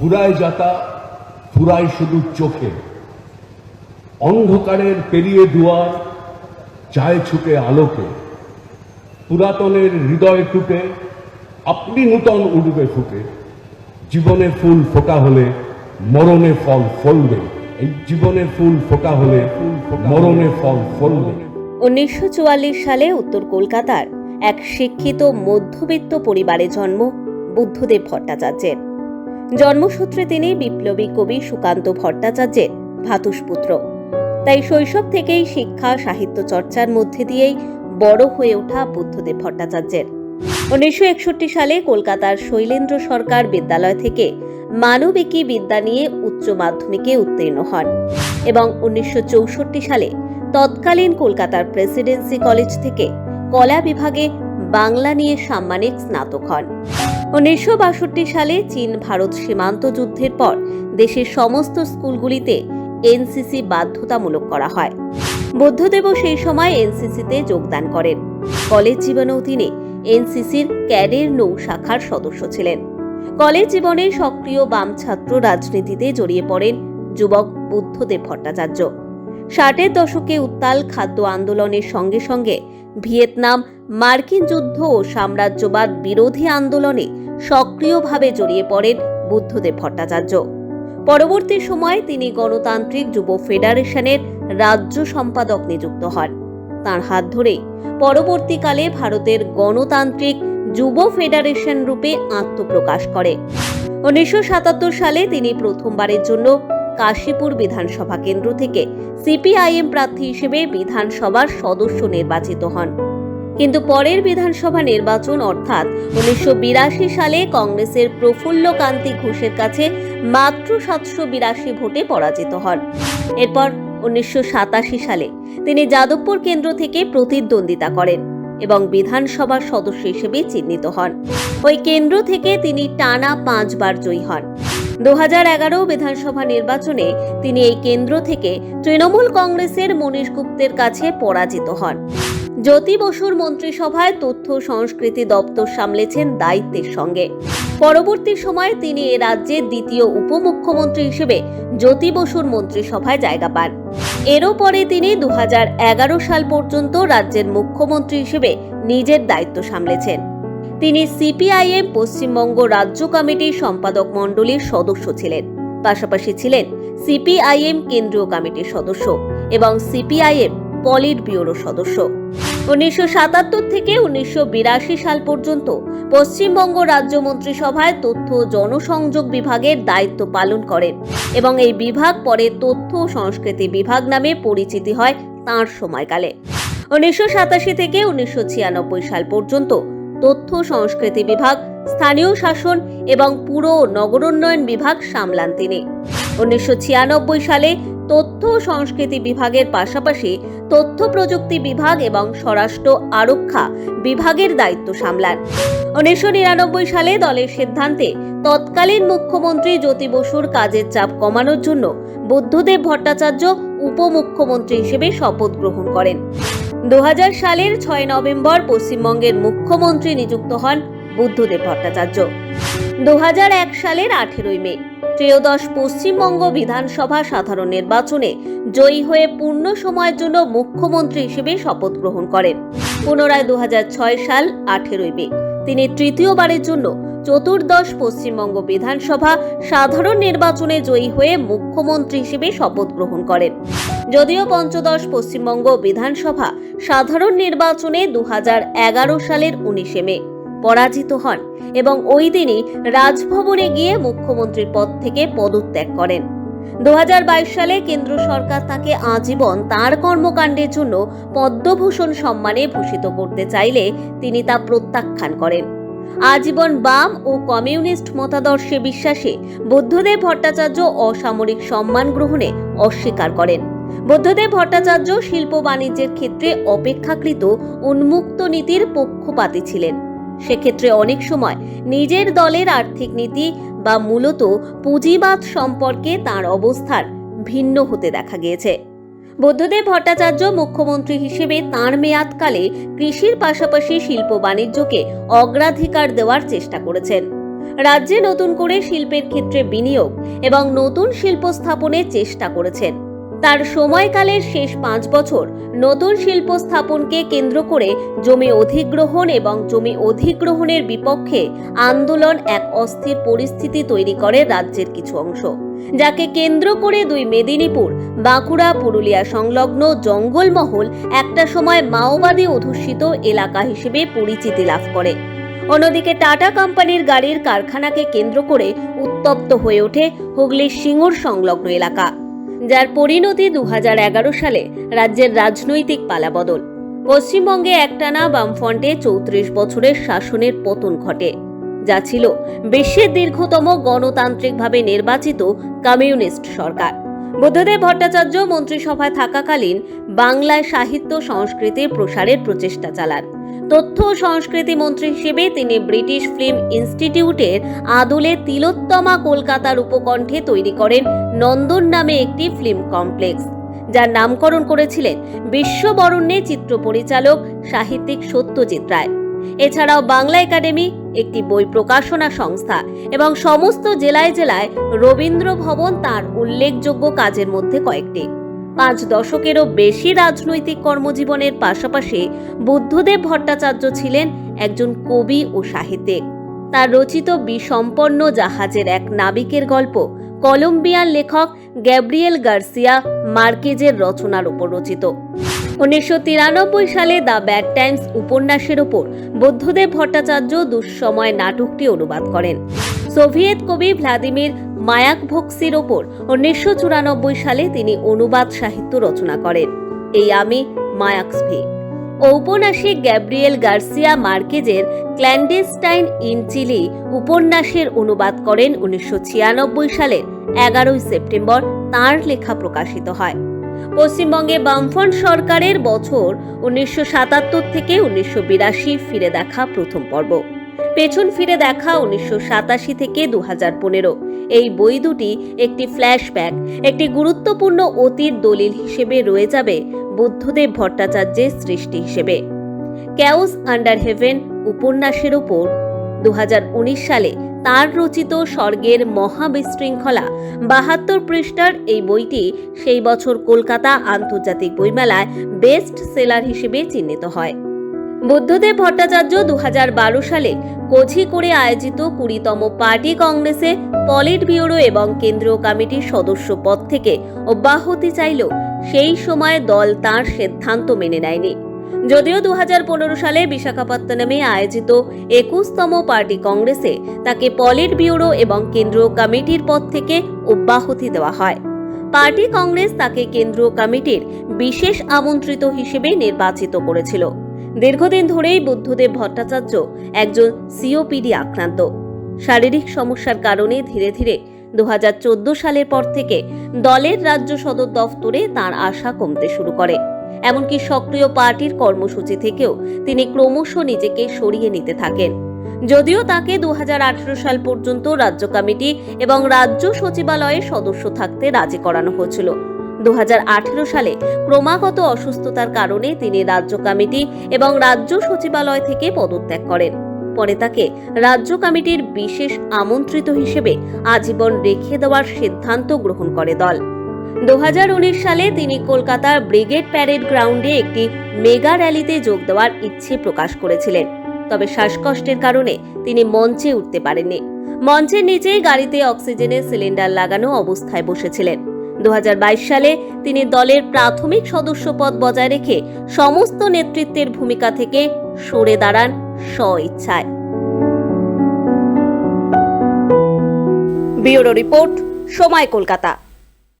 ফুরায় যাতা ফুরায় শুধু চোখে। অন্ধকারের পেরিয়ে দুয়ার, যায় ছুটে আলোকে। পুরাতনের হৃদয় টুটে, আপনি নূতন উঠবে ফুটে। জীবনে ফুল ফোটা হলে মরণে ফল ফলবে। এই জীবনে ফুল ফোটা হলে মরণে ফল ফলবে। উনিশশো চুয়াল্লিশ সালে উত্তর কলকাতার এক শিক্ষিত মধ্যবিত্ত পরিবারে জন্ম বুদ্ধদেব ভট্টাচার্যের। জন্মসূত্রে তিনি বিপ্লবী কবি সুকান্ত ভট্টাচার্যের ভাতুষপুত্র। তাই শৈশব থেকেই শিক্ষা, সাহিত্য চর্চার মধ্যে দিয়েই বড় হয়ে ওঠা বুদ্ধদেব ভট্টাচার্যের। উনিশশো একষট্টি সালে কলকাতার শৈলেন্দ্র সরকার বিদ্যালয় থেকে মানবিকী বিদ্যা নিয়ে উচ্চ মাধ্যমিকে উত্তীর্ণ হন এবং উনিশশো চৌষট্টি সালে তৎকালীন কলকাতার প্রেসিডেন্সি কলেজ থেকে কলা বিভাগে বাংলা নিয়ে সাম্মানিক স্নাতক হন। উনিশশো বাষট্টি সালে চীন ভারত সীমান্ত যুদ্ধের পর দেশের সমস্ত স্কুলগুলিতে এনসিসি বাধ্যতামূলক করা হয়। বুদ্ধদেবও সেই সময় এনসিসিতে যোগদান করেন। কলেজ জীবনেও তিনি এনসিসির ক্যাডের নৌ শাখার সদস্য ছিলেন। কলেজ জীবনে সক্রিয় বাম ছাত্র রাজনীতিতে জড়িয়ে পড়েন যুবক বুদ্ধদেব ভট্টাচার্য। ষাটের দশকে উত্তাল খাদ্য আন্দোলনের সঙ্গে সঙ্গে ভিয়েতনাম, মার্কিন যুদ্ধ ও সাম্রাজ্যবাদ বিরোধী আন্দোলনে সক্রিয়ভাবে জড়িয়ে পড়েন বুদ্ধদেব ভট্টাচার্য। পরবর্তী সময়ে তিনি গণতান্ত্রিক যুব ফেডারেশনের রাজ্য সম্পাদক নিযুক্ত হন। তার হাত ধরে পরবর্তীকালে ভারতের গণতান্ত্রিক যুব ফেডারেশন রূপে আত্মপ্রকাশ করে। উনিশশো সাতাত্তর সালে তিনি প্রথমবারের জন্য কাশীপুর বিধানসভা কেন্দ্র থেকে সিপিআইএম প্রার্থী হিসেবে বিধানসভার সদস্য নির্বাচিত হন। কিন্তু পরের বিধানসভা নির্বাচন অর্থাৎ উনিশশো বিরাশি সালে কংগ্রেসের প্রফুল্ল কান্তি ঘোষের কাছে মাত্র সাতশো বিরাশি ভোটে পরাজিত হন। এরপর উনিশশো সাতাশি সালে তিনি যাদবপুর কেন্দ্র থেকে প্রতিদ্বন্দ্বিতা করেন এবং বিধানসভার সদস্য হিসেবে চিহ্নিত হন। ওই কেন্দ্র থেকে তিনি টানা পাঁচবার জয়ী হন। দু বিধানসভা নির্বাচনে তিনি এই কেন্দ্র থেকে তৃণমূল কংগ্রেসের মনীষ গুপ্তের কাছে পরাজিত হন। জ্যোতি বসুর মন্ত্রিসভায় তথ্য সংস্কৃতি দপ্তর সামলেছেন দায়িত্বের সঙ্গে। পরবর্তী সময়ে তিনি এ রাজ্যের দ্বিতীয় উপমুখ্যমন্ত্রী হিসেবে জ্যোতি বসুর মন্ত্রিসভায় জায়গা পান। এরও পরে তিনি দুহাজার এগারো সাল পর্যন্ত রাজ্যের মুখ্যমন্ত্রী হিসেবে নিজের দায়িত্ব সামলেছেন। তিনি সিপিআইএম পশ্চিমবঙ্গ রাজ্য কমিটির সম্পাদক মণ্ডলীর সদস্য ছিলেন। পাশাপাশি ছিলেন সিপিআইএম কেন্দ্রীয় কমিটির সদস্য এবং সিপিআইএম পলিট ব্যুরো সদস্য। উনিশশো সাতাত্তর থেকে উনিশশো বিরাশি সাল পর্যন্ত পশ্চিমবঙ্গ রাজ্য মন্ত্রিসভায় তথ্য জনসংযোগ বিভাগের দায়িত্ব পালন করেন এবং এই বিভাগ পরে তথ্য সংস্কৃতি বিভাগ নামে পরিচিতি হয় তাঁর সময়কালে। উনিশশো সাতাশি থেকে উনিশশো ছিয়ানব্বই সাল পর্যন্ত তথ্য সংস্কৃতি বিভাগ, স্থানীয় শাসন এবং পুর নগরোন্নয়ন বিভাগ সামলান তিনি। উনিশশো ছিয়ানব্বই সালে তথ্য ও সংস্কৃতি বিভাগের পাশাপাশি তথ্য প্রযুক্তি বিভাগ এবং স্বরাষ্ট্র আরক্ষা বিভাগের দায়িত্ব সামলান। উনিশশো নিরানব্বই সালে দলের সিদ্ধান্তে তৎকালীন মুখ্যমন্ত্রী জ্যোতি বসুর কাজের চাপ কমানোর জন্য বুদ্ধদেব ভট্টাচার্য উপমুখ্যমন্ত্রী হিসেবে শপথ গ্রহণ করেন। দু হাজার সালের ছয় নভেম্বর পশ্চিমবঙ্গের মুখ্যমন্ত্রী নিযুক্ত হন বুদ্ধদেব ভট্টাচার্য। দু হাজার এক সালের আঠেরোই মে। ত্রয়োদশ পশ্চিমবঙ্গ বিধানসভা সাধারণ নির্বাচনে জয়ী হয়ে পূর্ণ সময়ের জন্য মুখ্যমন্ত্রী হিসেবে শপথ গ্রহণ করেন। পুনরায় দু হাজার ছয় সাল আঠেরোই মে। তিনি তৃতীয়বারের জন্য চতুর্দশ পশ্চিমবঙ্গ বিধানসভা সাধারণ নির্বাচনে জয়ী হয়ে মুখ্যমন্ত্রী হিসেবে শপথ গ্রহণ করেন। যদিও পঞ্চদশ পশ্চিমবঙ্গ বিধানসভা সাধারণ নির্বাচনে দু হাজার এগারো সালের উনিশে মে। পরাজিত হন এবং ওই দিনই রাজভবনে গিয়ে মুখ্যমন্ত্রীর পদ থেকে পদত্যাগ করেন। দু হাজার বাইশ সালে কেন্দ্র সরকার তাকে আজীবন তার কর্মকাণ্ডের জন্য পদ্মভূষণ সম্মানে ভূষিত করতে চাইলে তিনি তা প্রত্যাখ্যান করেন। আজীবন বাম ও কমিউনিস্ট মতাদর্শে বিশ্বাসী বুদ্ধদেব ভট্টাচার্য অসামরিক সম্মান গ্রহণে অস্বীকার করেন। বুদ্ধদেব ভট্টাচার্য শিল্প বাণিজ্যের ক্ষেত্রে অপেক্ষাকৃত উন্মুক্ত নীতির পক্ষপাতী ছিলেন। সেক্ষেত্রে অনেক সময় নিজের দলের আর্থিক নীতি বা মূলত পুঁজিবাদ সম্পর্কে তার অবস্থার ভিন্ন হতে দেখা গিয়েছে। বুদ্ধদেব ভট্টাচার্য মুখ্যমন্ত্রী হিসেবে তাঁর মেয়াদকালে কৃষির পাশাপাশি শিল্প বাণিজ্যকে অগ্রাধিকার দেওয়ার চেষ্টা করেছেন। রাজ্যে নতুন করে শিল্পের ক্ষেত্রে বিনিয়োগ এবং নতুন শিল্প স্থাপনের চেষ্টা করেছেন। তার সময়কালের শেষ পাঁচ বছর নতুন শিল্প স্থাপনকে কেন্দ্র করে জমি অধিগ্রহণ এবং জমি অধিগ্রহণের বিপক্ষে আন্দোলন এক অস্থির পরিস্থিতি তৈরি করে রাজ্যের কিছু অংশ, যাকে কেন্দ্র করে দুই মেদিনীপুর, বাঁকুড়া, পুরুলিয়া সংলগ্ন জঙ্গলমহল একটা সময় মাওবাদী অধ্যুষিত এলাকা হিসেবে পরিচিতি লাভ করে। অন্যদিকে টাটা কোম্পানির গাড়ির কারখানাকে কেন্দ্র করে উত্তপ্ত হয়ে ওঠে হুগলির সিঙ্গুর সংলগ্ন এলাকা। যার পরিণতি দু হাজার এগারো সালে রাজ্যের রাজনৈতিক পালাবদল। পশ্চিমবঙ্গে একটানা বামফ্রন্টে চৌত্রিশ বছরের শাসনের পতন ঘটে, যা ছিল বিশ্বের দীর্ঘতম গণতান্ত্রিকভাবে নির্বাচিত কমিউনিস্ট সরকার। বুদ্ধদেব ভট্টাচার্য মন্ত্রিসভায় থাকাকালীন বাংলায় সাহিত্য সংস্কৃতির প্রসারের প্রচেষ্টা চালান। তথ্য ও সংস্কৃতি মন্ত্রী হিসেবে তিনি ব্রিটিশ ফিল্ম ইনস্টিটিউটের আদলে তিলোত্তমা কলকাতার উপকণ্ঠে তৈরি করেন নন্দন নামে একটি ফিল্ম কমপ্লেক্স, যার নামকরণ করেছিলেন বিশ্ববরণ্যে চিত্র পরিচালক সাহিত্যিক সত্যজিৎ রায়। এছাড়াও বাংলা একাডেমি, একটি বই প্রকাশনা সংস্থা এবং সমস্ত জেলায় জেলায় রবীন্দ্র ভবন তার উল্লেখযোগ্য কাজের মধ্যে কয়েকটি। পাঁচ দশকেরও বেশি রাজনৈতিক কর্মজীবনের পাশাপাশি বুদ্ধদেব ভট্টাচার্য ছিলেন একজন কবি ও সাহিত্যিক। তার রচিত বিসম্পন্ন জাহাজের এক নাবিকের গল্প কলম্বিয়ান লেখক গ্যাব্রিয়েল গার্সিয়া মার্কেজের রচনার উপর রচিত। উনিশশো তিরানব্বই সালে দ্য ব্যাড টাইমস উপন্যাসের ওপর বুদ্ধদেব ভট্টাচার্য দুঃসময় নাটকটি অনুবাদ করেন। সোভিয়েত কবি ভ্লাদিমির মায়াকভোক্সির ওপর উনিশশো চুরানব্বই সালে তিনি অনুবাদ সাহিত্য রচনা করেন। এই আমি মায়াক্সভি ঔপন্যাসিক গ্যাব্রিয়েল গার্সিয়া মার্কেজের ক্ল্যান্ডেস্টাইন ইন চিলি উপন্যাসের অনুবাদ করেন উনিশশো ছিয়ানব্বই সালের এগারোই সেপ্টেম্বর। তাঁর লেখা প্রকাশিত হয়। পশ্চিমবঙ্গে বামফ্রন্ট সরকারের বছর উনিশশো সাতাত্তর থেকে উনিশশো বিরাশি ফিরে দেখা প্রথম পর্ব। পেছন ফিরে দেখা উনিশশো সাতাশি থেকে দু হাজার পনেরো। এই বই দুটি একটি ফ্ল্যাশব্যাক, একটি গুরুত্বপূর্ণ অতীত দলিল হিসেবে রয়ে যাবে বুদ্ধদেব ভট্টাচার্যের সৃষ্টি হিসেবে। ক্যাওস আন্ডার হেভেন উপন্যাসের ওপর দু সালে তার রচিত স্বর্গের মহাবিশৃঙ্খলা বাহাত্তর পৃষ্ঠার এই বইটি সেই বছর কলকাতা আন্তর্জাতিক বইমেলায় বেস্ট সেলার হিসেবে চিহ্নিত হয়। বুদ্ধদেব ভট্টাচার্য দু হাজার বারো সালে কোঝিকোড়ে আয়োজিত কুড়িতম পার্টি কংগ্রেসে পলিট ব্যুরো এবং কেন্দ্রীয় কমিটির সদস্য পদ থেকে অব্যাহতি চাইলেও সেই সময় দল তার সিদ্ধান্ত মেনে নেয়নি। যদিও দুহাজার পনেরো সালে বিশাখাপত্তনমে আয়োজিত একুশতম পার্টি কংগ্রেসে তাকে পলিট ব্যুরো এবং কেন্দ্রীয় কমিটির পদ থেকে অব্যাহতি দেওয়া হয়। পার্টি কংগ্রেস তাকে কেন্দ্রীয় কমিটির বিশেষ আমন্ত্রিত হিসেবে নির্বাচিত করেছিল। দীর্ঘদিন ধরেই বুদ্ধদেব ভট্টাচার্য একজন সিওপিডি আক্রান্ত। শারীরিক সমস্যার কারণে ধীরে ধীরে দু হাজার চোদ্দ সালের পর থেকে দলের রাজ্য সদর দফতরে তার আশা কমতে শুরু করে। এমনকি সক্রিয় পার্টির কর্মসূচি থেকেও তিনি ক্রমশ নিজেকে সরিয়ে নিতে থাকেন। যদিও তাকে দু হাজার আঠেরো সাল পর্যন্ত রাজ্য কমিটি এবং রাজ্য সচিবালয়ে সদস্য থাকতে রাজি করানো হয়েছিল। দু হাজার আঠেরো সালে ক্রমাগত অসুস্থতার কারণে তিনি রাজ্য কমিটি এবং রাজ্য সচিবালয় থেকে পদত্যাগ করেন। পরে তাকে রাজ্য কমিটির বিশেষ আমন্ত্রিত হিসেবে আজীবন রেখে দেওয়ার সিদ্ধান্ত গ্রহণ করে দল। দু হাজার উনিশ সালে তিনি কলকাতার ব্রিগেড প্যারেড গ্রাউন্ডে একটি মেগা র্যালিতে যোগ দেওয়ার ইচ্ছে প্রকাশ করেছিলেন। তবে শ্বাসকষ্টের কারণে তিনি মঞ্চে উঠতে পারেননি। মঞ্চের নিচেই গাড়িতে অক্সিজেনের সিলিন্ডার লাগানো অবস্থায় বসেছিলেন। দু হাজার বাইশ সালে তিনি দলের প্রাথমিক সদস্য পদ বজায় রেখে সমস্ত নেতৃত্বের ভূমিকা থেকে সরে দাঁড়ান স্ব ইচ্ছায় ব্যুরো রিপোর্ট, সময় কলকাতা।